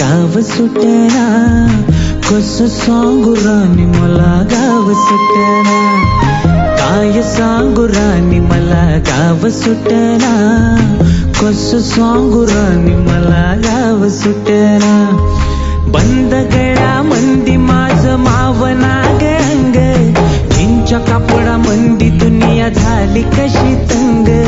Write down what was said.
गाव सुटना. कस सांगू राणी मला गाव सुटना. काय सांगू राणी मला गाव सुटना. कस सांगू राणी मला गाव सुटना. बंद गळा मंदी माझ मावना गंग चिंच्या कापडा मंदी दुनिया झाली कशी तंग.